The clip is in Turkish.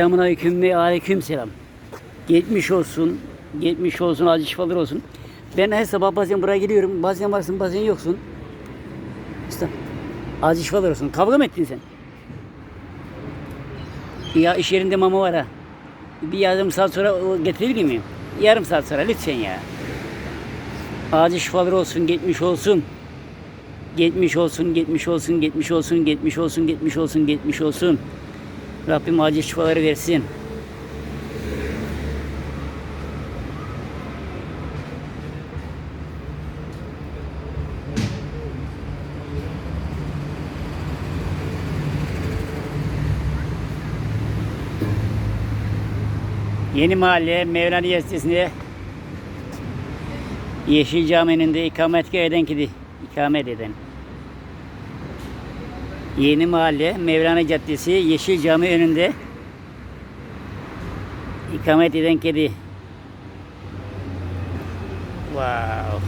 Selamun aleyküm ve aleyküm selam. Geçmiş olsun, geçmiş olsun, acı şifalar olsun. Ben her sabah bazen buraya geliyorum, bazen varsın, bazen yoksun. İşte acı şifalar olsun. Kavga mı ettin sen? Ya iş yerinde mama var ha. Bir yarım saat sonra getirebilir miyim? Yarım saat sonra lütfen ya. Acı şifalar olsun, geçmiş olsun. Geçmiş olsun, geçmiş olsun, geçmiş olsun, geçmiş olsun, geçmiş olsun, geçmiş olsun. Rabbim acil şifaları versin. Yeni Mahalle Mevlana Üniversitesi'nde Yeşil Camii'nin de ikametgah eden kidi. ikamet eden. Yeni Mahalle Mevlana Caddesi Yeşil Cami önünde ikamet eden kedi. Wow.